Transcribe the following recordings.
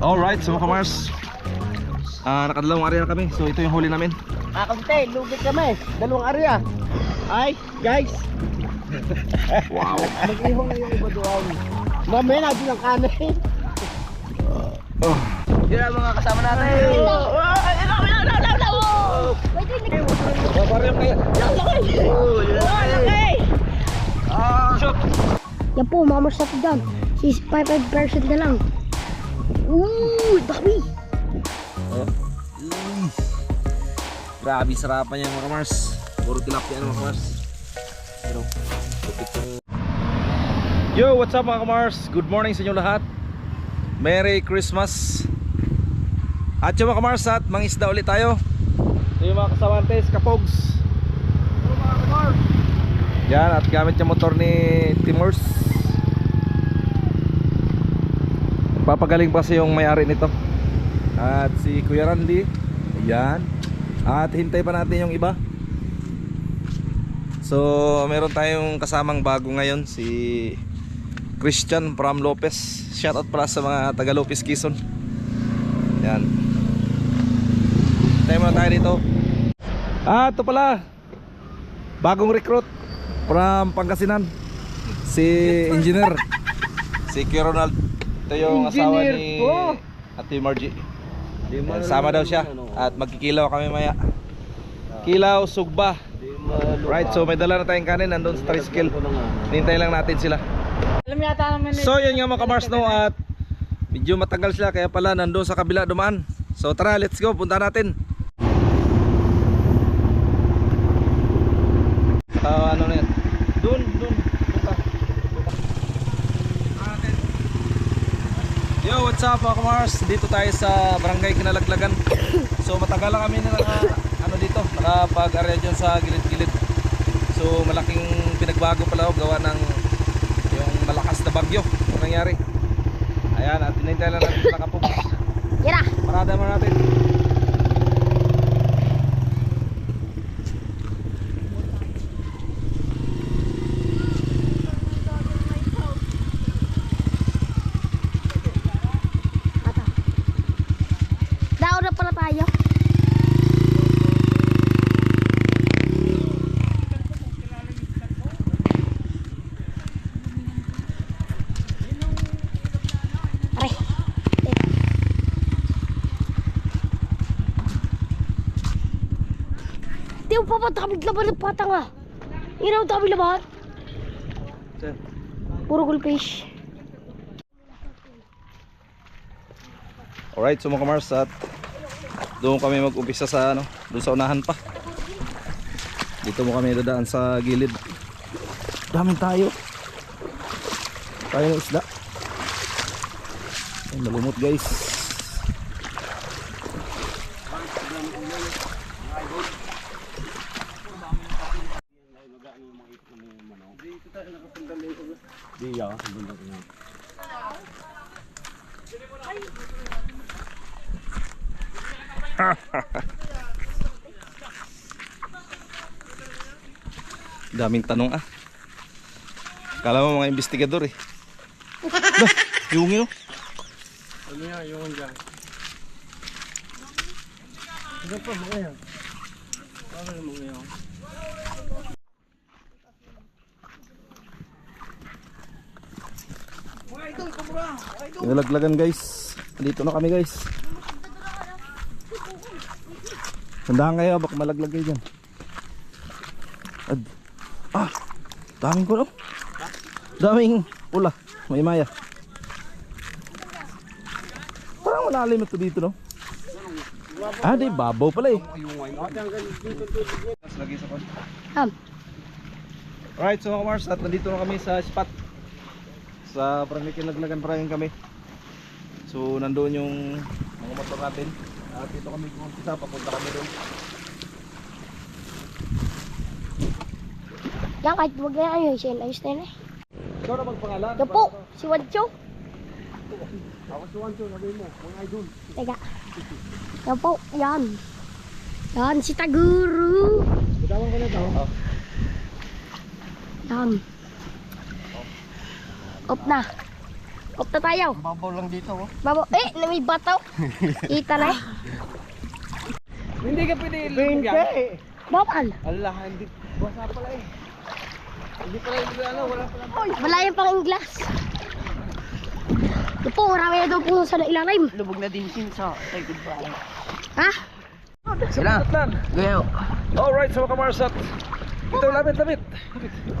Alright, so mga kamars. Ah, nakadalawang area na kami. So ito yung huli namin. Kakunti, lugi kami. Dalawang area. Ay, guys. Wow. Mag-ihong na yung iba doon. Mamaya na din ang kanin. Oh. Yan ang mga kasama natin. Yan po, mamers na po dyan. 65% na lang. Uy, dami. Grabe sarapan yan mga kamars. Puro tilapia mga kamars. Pero, lupit yung... Yo, what's up mga kamars? Good morning sa inyo lahat. Merry Christmas. At yung mga kamars at mangisda ulit tayo. Ito yung mga kasawantes, kapogs. Yan, at gamit yung motor ni Timors. Papagaling pa siya yung may-ari nito. At si Kuya Randy. Ayan. At hintay pa natin yung iba. So, meron tayong kasamang bago ngayon si Christian from Lopez. Shoutout pala sa mga taga Lopez Quezon. Yan. Hintay muna tayo dito. Ah, ito pala. Bagong recruit from Pangasinan. Si engineer. si Kuya Ronald. Ito yung asawa Engineer ni po. Ate Margie. Yan, sama daw siya at magkikilaw kami maya. Kilaw, sugba. Right, so may dala na tayong kanin nandun sa tricycle. Nintay lang natin sila. Alam yata naman So yun nga mga kamars no at medyo matagal sila kaya pala nandun sa kabila dumaan. So tara, let's go, punta natin. Ah, ano na yan? Dun, dun, punta. Yo, what's up mga kamars? Dito tayo sa barangay Kinalaglagan. So matagal lang kami na naka, ano dito, nakapag-area dyan sa gilid-gilid. So malaking pinagbago pala ako gawa ng yung malakas na bagyo ang nangyari. Ayan, at hinintay lang natin sila kapok. Yan na. Parada mo natin. Daon na pala tayo. Aray. Tamig laban ng patang ah? Yun ang tamig laban. Puro goldfish. Alright, so mga kamars at doon kami mag-umpisa sa ano, doon sa unahan pa. Dito mo kami dadaan sa gilid. Daming tayo. Tayo ng isda. Ay, malumot guys. Daming tanong ah. Kala mo mga investigador eh. Bah, yung yun. Ano yan, yung dyan. Ano pa mga yan? Ano mga yan? Nalaglagan guys. Dito na kami guys. Tandaan kayo baka malaglag kayo dyan. Ad. Ah! Daming ko no? Daming pula. May maya. Parang malalim ito dito no? Ah, di babaw pala eh. Ham. Alright, so mga Mars, at nandito na kami sa spot. Sa barangay kinaglagan pa rin kami. So, nandoon yung mga motor natin. At dito kami kumpisa, papunta kami doon. Yan, kahit wag na ayun, siya ayos na yun eh. Ikaw na magpangalan. Yan po, si Wadjo. Ako si Wancho, sabi mo, mga idol. Teka. Yan po, yan. Yan, si Taguru. Bitawan ko na ito. Yan. Up na. Opta tayo. Babaw lang dito oh. Babo, eh, may bataw. Kita na eh. Hindi ka pwede Hindi. Bawal. Allah, hindi. Basa pala eh. Hindi pala hindi ano, wala pala. Wala yung pang inglas. Ito po, marami na daw po sa ilalim. Lubog na din sin sa say goodbye. Ha? Sila. Lan. Gayo. Alright, so mga kamarsat. Ito, lapit, lapit.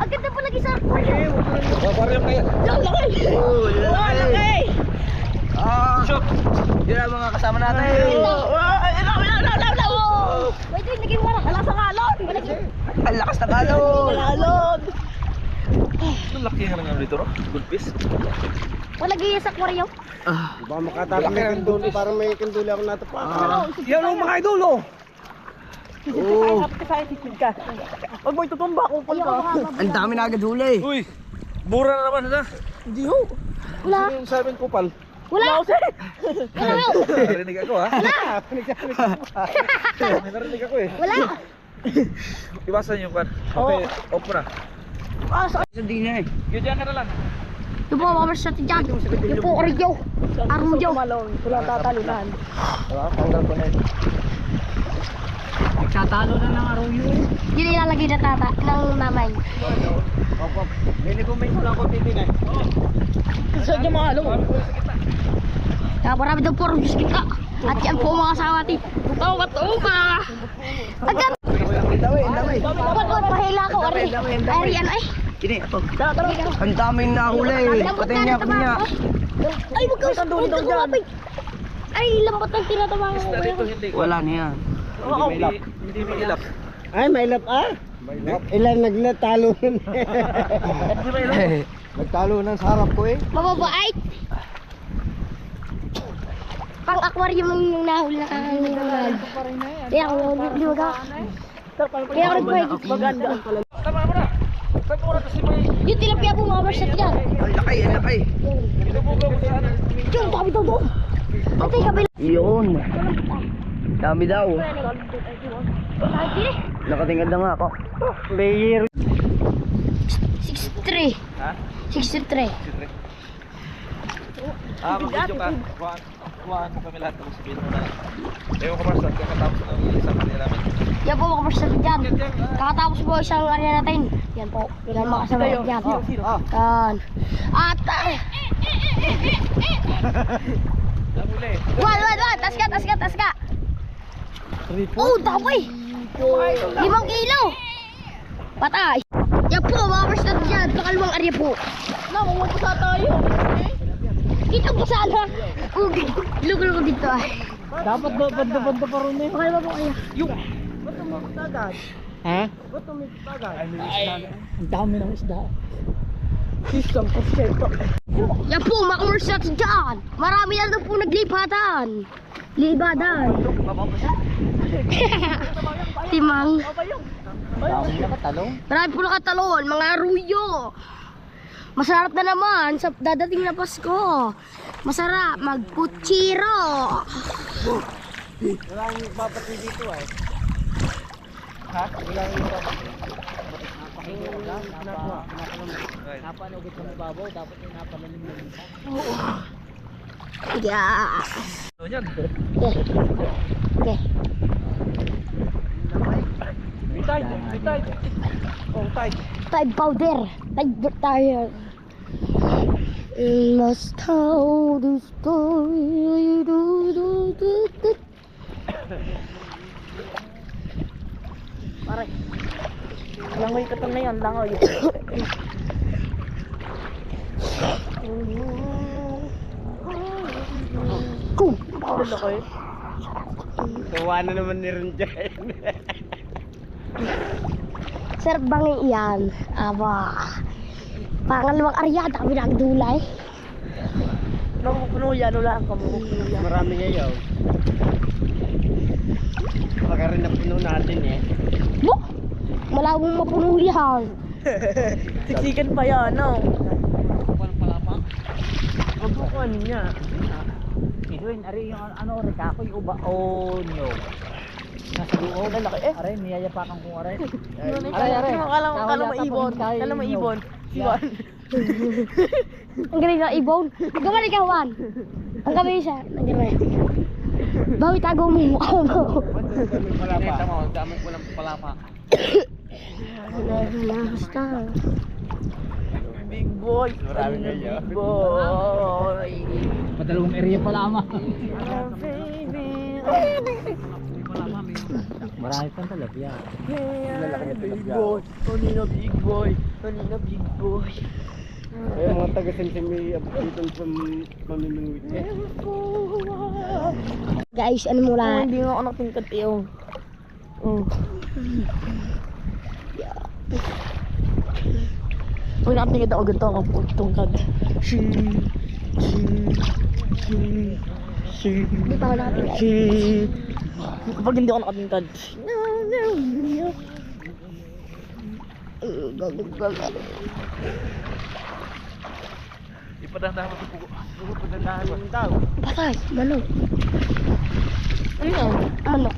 Ang ganda po lagi sa... Babaryo kaya. Ang laki! Oh, laki. Ah, Shot. yun ang mga kasama natin. Wait, wait, naging wala. Hala sa kalon. Ang lakas na kalon. Kalon. Ang laki nga lang dito, no? Good piece. Malagi sa aquarium. Baka makatapos ng kanduli, parang may kanduli ako natapa. Yan ang mga idol, oh. Oh, Pag mo itutumba, kupal ka. ang dami na agad huli. Uy, mura na naman na. Hindi ho. Wala. Sino yung sabing kupal? Wala. Wala. Narinig ako, ha? May narinig ako, eh. Wala. Iwasan yung kan. Okay, mo na. Sa din eh. Yun dyan na lang. Yung po, mga sa dyan. Yung po, Oreo. Arroyo. Malong, wala tatalunan. Tanggal ko na ito. Nagtatalo na ng aruyo. Yun yung ilalagay na tata ng mamay. Hindi ko may kulang ko titingnan. Saan yung mga along? Kaya marami daw po Oreo kita. At yan po mga kasama natin. Tukaw ka, tukaw. Agad. Dami. Ba't ba't pahila ko, Ari? Ari, yan ay. Kini, ito. Ang daming nahuli. Pati niya, pati niya. Ay, wag kumapit. Ay, lambot ang tinatawagan ko. Na dito, hindi. Hindi may ilap. Hindi may ilap. Ay, may lap ah. Ilan naglatalo nun. Nagtalo ng sarap ko eh. Mababait. Pang aquarium yung nahuli na kanina. Kaya ako, liwag ako. Kaya ako nagpahigit. Maganda. Tama mo na. Saan mo na kasi may Yung tilapia po mga marsat yan. Ang laki, ang laki. inubugaw mo sa ano. Yung tabi daw doon. Ito yung kabila. Yun. Dami daw. Nakatingad na nga ako. Player. 63. Ha? 63. Ah, mag-video ka. Kuhaan. Ko kami lahat ng sabihin mo na. Ewan ko Mars, kakatapos ng isang kanila namin. Yan po mga marsat dyan. Kakatapos po isang area natin. Yan po. Yan mga kasama yan. Yan. Yan. At, ah. Wan, wan, wan. Tas ka, tas ka, tas ka. Oh, dami. Limang kilo. Patay. Yan po, mga marsat dyan. Pakalawang area po. Nakuha pa sa tayo. Kita po sana. Oh, lugo ko dito ah. Dapat ba, banda-banda pa rin eh. Okay ba po kayo? Ha? Ang dami ng isda. System ko Yan po, mga marsat dyan. Marami na po naglipatan. Libadan. Timang. Marami po nakatalon, mga ruyo. Masarap na naman sa dadating na Pasko. Masarap magputsiro. Napanugot ng babaw, dapat yung napalalim mo. Yeah. Okay. Okay. Bitay, bitay. Oh, tay. Tide powder. Tide tire. Must tell the story. Do, do, do, do. Aray. Langoy ka na yan, langoy. Ano ko eh? Tuwa na naman ni Ronjay. Sarap bangin yan. Aba. Pangalawang arya, dami na ang dulay. Nakukuno yan, wala ang kamukuno yan. Marami ngayon. Baka rin na puno natin eh. Bo! Malawang mapuno yan. Siksikan pa yan, no? Ang bukuan niya. Edwin, ari yung ano, rekako yung uba o nyo. Nasa loob. Lalaki eh. Aray, niyayapakan ko aray. Aray, aray. Kala mo, kala mo ibon. Kala mo ibon. Siwan. Ang galing na ibon. Ang galing ikaw, Juan. Ang galing siya. Ang galing. Bawi tago mo yung mukha mo. Palapa. mo, dami walang palapa. Basta. Big boy. Marami kayo. Big boy. Padalawang area pala ama. Marami pang talapya. Big boy. Tonino big boy. Tonino big boy. Ay, mga taga Sensimay dito sa mamimingwit niya. Guys, ano mula? Hindi nga ako natingkat iyo. Oh. Pag nakatingkat ako ganito ako tungkad. Shi. Shi. Shi. Shi. Hindi pa ako nakatingin. Shi. Kapag hindi ako nakatingkad. No, no, no. Ipadahdahan mo ito po. Pagdandahan mo tao. Patay, manok. Ano? Manok.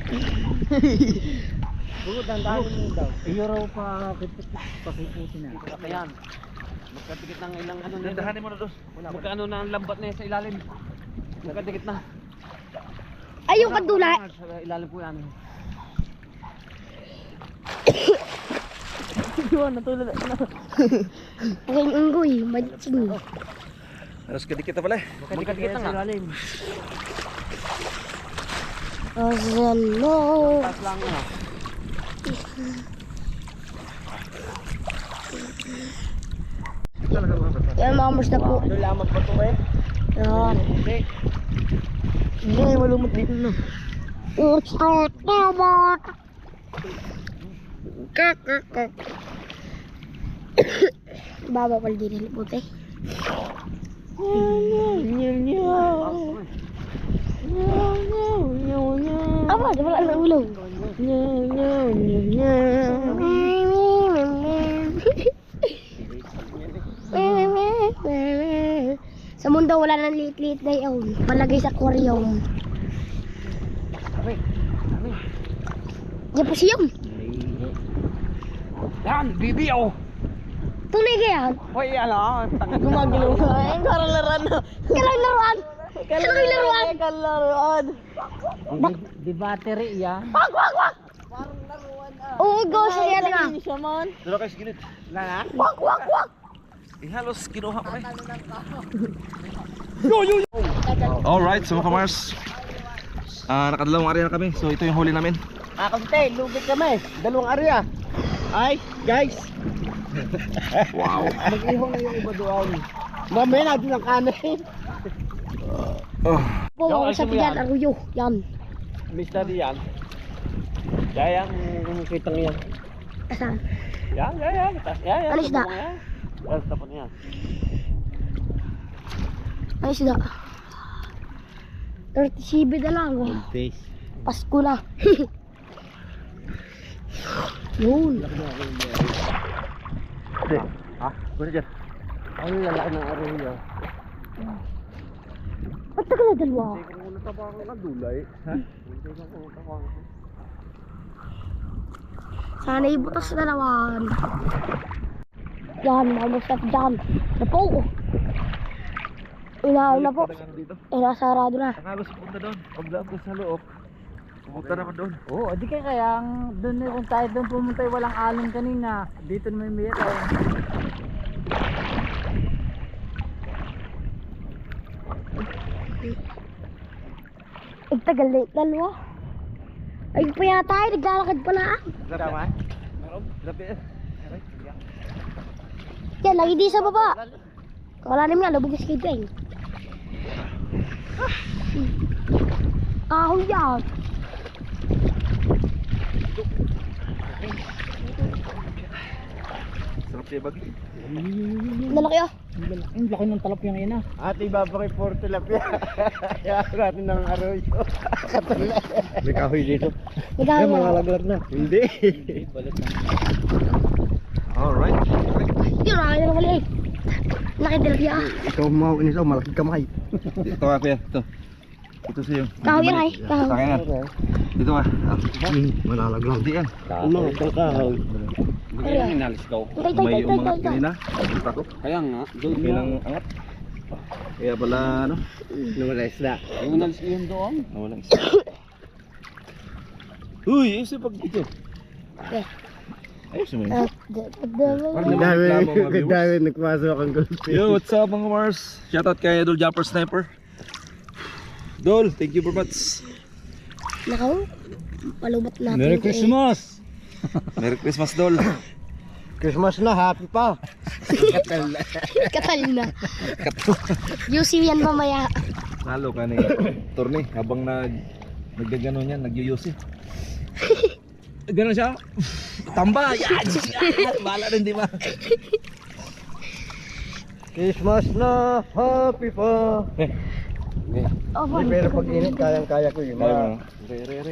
Bugo, dandahan mo ng tao. Iyo raw pa pakiputin na. Kaya magkadikit ng ilang ano na Dahanin mo na doon. magkaano na ang lambat na yan sa ilalim. Magkadikit na. Ay, yung kadula. Sa ilalim po yan. Yun, natulad na. Ang unggoy, madsing. Alas kadikit na pala eh. Magkadikit na nga. Mo? Taas lang ano. Yan mga musta po. Ano lamang pa to eh? Yan. Hindi, malumot dito na. Utot naman. Kakakak. Baba pala din ang puti. Apa? Dia malah nak ulung. Sa mundo wala nang liit-liit na yun. Palagay sa aquarium. Yan po siyam. Yan, bibi oh. Tunay ka yan. Hoy, ano, tanga Gumagalaw. Ay, karalaran na. Kailang laruan. Kailang laruan. Kalaruan. Di, di battery yan. Wag, wag, wag. Oo, go sa yan nga. Hindi siya man. Doon kayo sa gilid. Wag, wag, wag. Ihalos kinuha ko eh. Alright, so mga kamars. Ah, nakadalawang area na kami. So ito yung huli namin. Ah, konti, lubit kami. Dalawang area. Ay, guys. Wow. Mag-ihong na yung iba doon. Mamaya na din ang kanin. Oh. Po, wag sa tiyan, aruyo. Yan. Mr. yan. Kaya ang kitang yan. Asan? Yan, yan, yan. Yan, yan. Ano isda? Yan, tapon yan. Ay, sida. 37 na lang. Oh. Face. Pasko na. Yun. Ha? Kunin dyan. Ang lalaki ng arroyo. Ba't na dalawa? Kung natabakan ka dulay. Ha? Hindi ka kung natabakan ka. Sana ibutas na naman. Yan, mamusap dyan. Na po. Unaw na po. Dito? Eh, nasarado na. Ang halos pupunta doon. Pagdaan ko sa loob. Pupunta naman doon. Oo, di kaya kaya doon kung tayo doon pumunta walang alon kanina. Dito na may meron. Ang tagal na yung dalawa. Ay, pa yata tayo. Naglalakad pala. ah. Tama? Grabe eh. Yan, lagi di sa baba. Wala naman nga, lubog sa kayo Kahoy yan. Sarap siya bagi. Lalaki ah. Ang laki ng talapyang yan ah. At ibabaki for tilapia. Kaya natin ng arroyo. May kahoy dito. Yan, mga yan. laglag na. Hindi. Alright. Yun, nakakita na mali eh. Laki tilapia ah. Ikaw mau ini sa malaki kamay. Ito ako yan. Ito. Ito sa'yo. Kahoy yan ay. Sa Kahoy. akin yan. Dito ka. Ah, Malalaglag. Hindi yan. Ano, itong kahoy. Inalis daw. Tay, tay, tay, May umangat kanina. Kaya nga, doon Bilang angat. Kaya pala ano, Nawala isda. Yung unalis ko yun doon. nawala isa. Uy, yung pag ito. Eh. Ayos mo yun. Ah, Ang naman dami nagpasok ang gulpi. Yo, what's up mga Mars? Shoutout kay Idol Jumper Sniper. Dol, thank you very much. Nakaw, palubat natin. Merry eh. Christmas! Merry Christmas, Dol. Christmas na, happy pa. Katal na. Yusi yan mamaya. Nalo ka ni Torne habang nag nagdagano niyan, nagyuyusi. Ganun siya. Tamba, yan! Bala rin, di ba? Christmas na, happy pa. Oh, Hindi, pero pag init, kayang-kaya ko yun. Kaya mo.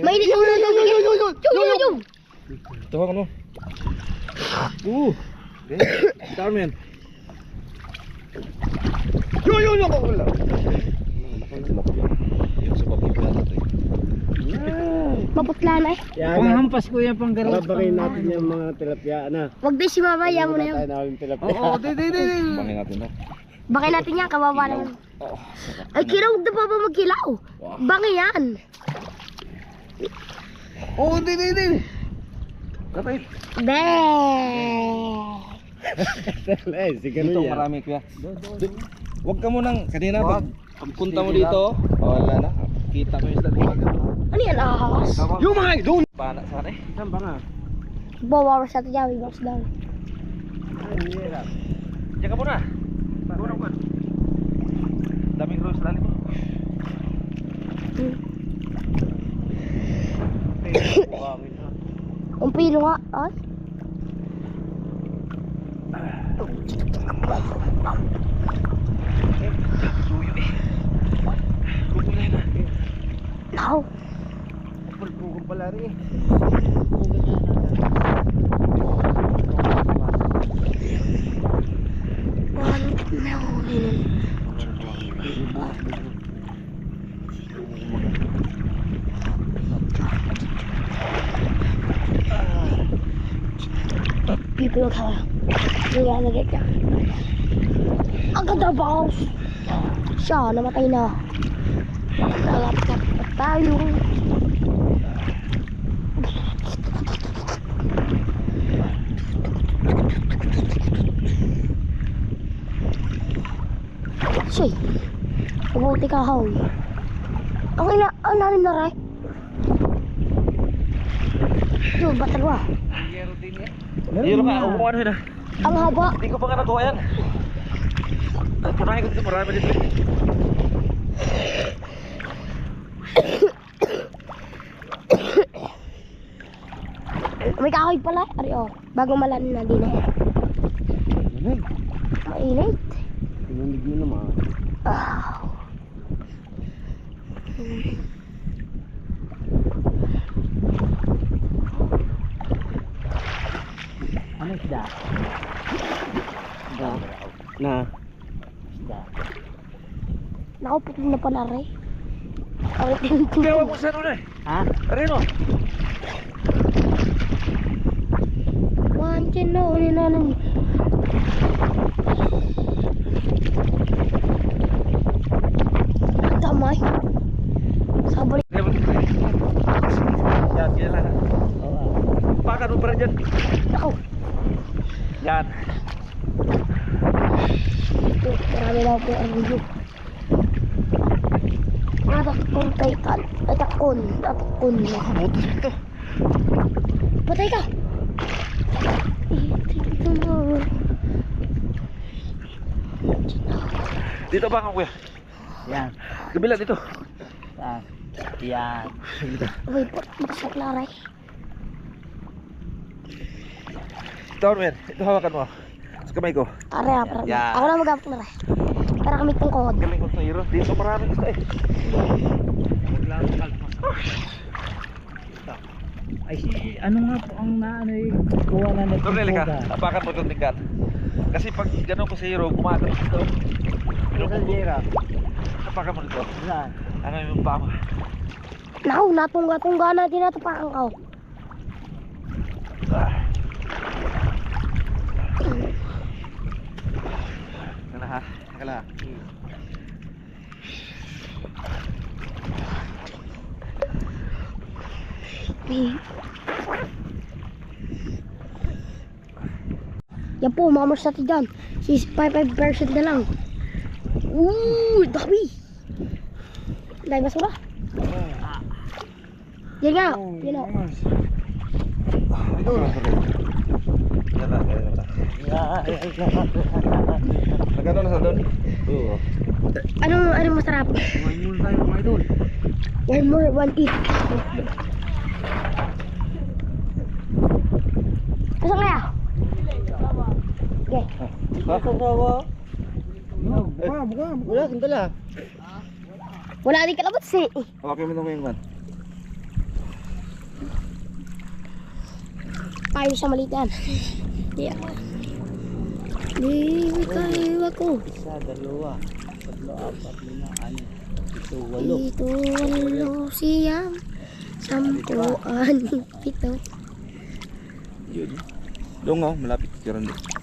Mainit ang ulo ng yung yung yung yung yung Ito ka ano? Uh! Yan. Yo, yo, yo, wala. Pala natin. Maputla na eh. Panghampas ko yan pang garo. Babakin natin yung mga tilapia na. Wag din si mama, yan mo na yun. Tayo na yung tilapia. Oo, di, di, di, di. Bangin natin no? Bakit natin yan, kawawa naman. Ay, kira, huwag na pa ba magkilaw? Bangi yan. Oo, di, di, di. Kapit. Be. Eh, si Dito ganun yan. marami kuya. Huwag ka munang, kanina pag pagpunta mo dito, oh, wala na. Kita mo yung isda diba? Ano yan, ahas? Yung mga idol! Pana sana eh. Saan ba nga? Bawawa sa ito dyan, box down. Diyan ka muna. Daming rose lalim mo. Ang pilo nga, ay. Suyo eh. Kukulay na. Nakaw. Pulpugong pala rin. One, nahuli nun. Ka. Hindi na nagit ka. Ang ganda boss! Siya, namatay na. Nalaptap na tayo. Soy, mabuti ka haw. Ang ina, ang lalim na ray. Yo, batal wa. Ka, upo ka na yun ah. Ang haba. Hindi ko pa nga nakuha yan. Punahin ko dito, marami dito. May kahoy pala. Ari oh, bago malalim na din eh. Mainit. Tinundig yun naman. Ah. Ano isda? Na. Isda. Naku, puti na pala ray. Ang tintin. Kaya mo sa ano na eh. Ha? Arino. One, two, no, no, no, no. Damay. Sabay. Kaya mo dito. Yan, yan lang. Oo. Pakan mo pa rin dyan. Ako. Yan. Ito, marami na po ang video. Natakon kay kan. Natakon. Natakon. Butas ito. Patay ka. Ito. Dito ba ka kuya? Yan. Kabila dito. Saan? Yan. Uy, baksak rin. Down man. Ito hawakan mo. Sa kamay ko. Are, are. Yan. Ako na na rin. Para kami itong kohod. Galing ko sa hero. Dito maraming isda eh. Ay si ano nga po ang naano eh kuha na ng Tornel ka. Apakan mo itong tingkat. Kasi pag gano'n ko sa hero, kumatang ito. Kung apakan mo dito. Saan? Ano yung pa mo? Naku, natungga-tungga na tinatapakan ka. Ah. Ano ha? Teka lang. Tilapia. Yan po, mga mars natin dyan. 65% na lang. Uuuu, dami. Dahil basura. Yan nga, yan o. Nagkano na sa doon? Oo. Anong, anong masarap? Kumain muna tayo mga idol. One more, one eat. Asa kaya? Okay. Kasasawa. Buka, buka. Wala, sandala. Wala din kalabot eh. Okay mo na mo yung man. Paano siya maliit yan? Yeah. Di kayo ako. Isa, dalawa, tatlo, apat, lima, ano, ito, walo. Ito, walo, siyam. Sampu, anim, pito. Yun. Doon nga, malapit rin doon.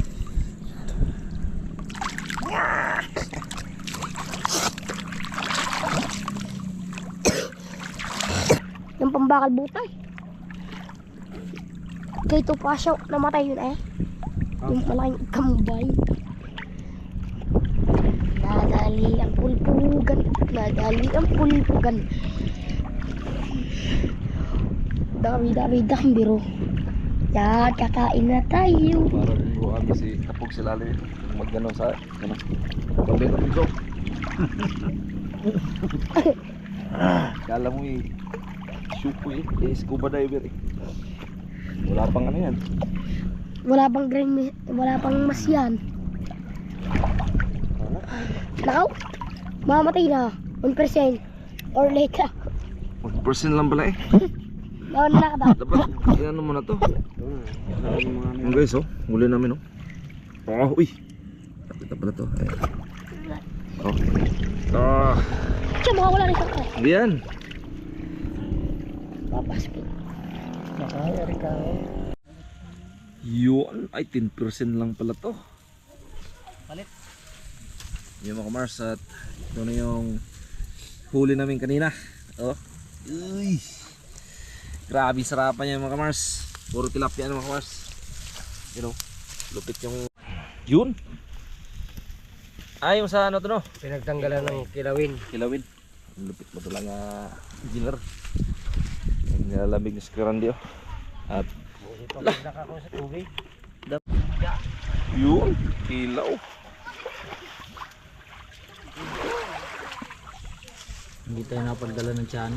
Pambakal butay. Kaya ito pa siya, namatay yun eh. Yung malaking kambay. Nadali ang pulpugan. Nadali ang pulpugan. Dami, dami, dami biro. Yan, kakain na tayo. Para liligo kami si Kapog si Lali. Magganon sa... Ano? Pabit ang piso. Kala mo eh. Supo eh. Eh, scuba diver eh. Wala pang ano yan. Wala pang green, wala pang masyan. Nakaw? Mamatay na. 1% or later. 1% lang pala eh. Naon na ka daw. Dapat, ano mo na to. Mga guys oh. Huli namin oh. Oh, uy. Kapit na pala to. Ayan. Oh. Ah. Siya, baka wala na siya. Hindi yan. Papasok. Nakayari ka. Yun. Ay, 10% lang pala to. Palit. Yung mga Mars at ito na yung huli namin kanina. Oh. Uy. Grabe sarapan yan mga Mars. Puro tilapia mga Mars. You know, lupit yung yun. Ay, yung sa ano to no? Pinagtanggalan ng kilawin. Kilawin. Lupit mo to lang uh, engineer. Ang nilalamig ni Skrandi oh. At yun, kilaw. Hindi tayo napagdala ng tiyan.